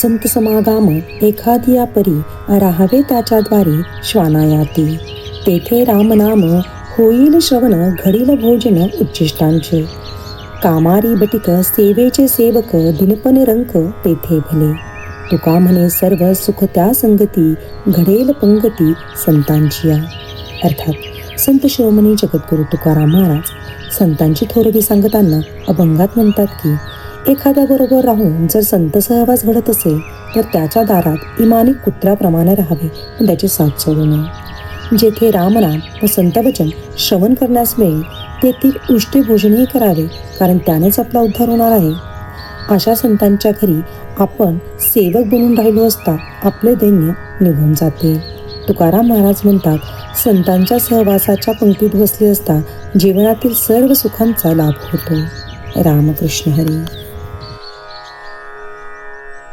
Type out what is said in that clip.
संत समागाम एखादिया परी राहावे त्याच्याद्वारे श्वानायाती. तेथे रामनाम होईल श्रवण घडील भोजन उच्चिष्टांचे कामारी बटिक सेवेचे सेवक दिनपन रंक तेथे भले. तुका म्हणे सर्व सुख त्या संगती घडेल पंगती संतांची अर्थात संत शिरोमणी जगद्गुरु तुकाराम महाराज संतांची थोरवी सांगताना अभंगात म्हणतात की एखाद्याबरोबर राहून जर संत सहवास घडत असेल तर त्याच्या दारात इमानी कुत्र्याप्रमाणे राहावे पण त्याची साथ सोडू नये. जेथे रामनाम व संतवचन श्रवण करण्यास मिळेल तेथील उष्टी भोजनही करावे कारण त्यानेच आपला उद्धार होणार आहे. अशा संतांच्या घरी आपण सेवक बनून राहिलो असता आपले दैन्य निघून जाते. तुकाराम महाराज म्हणतात संतांच्या सहवासाच्या पंक्तीत बसले असता जीवनातील सर्व सुखांचा लाभ होतो. रामकृष्ण हरी.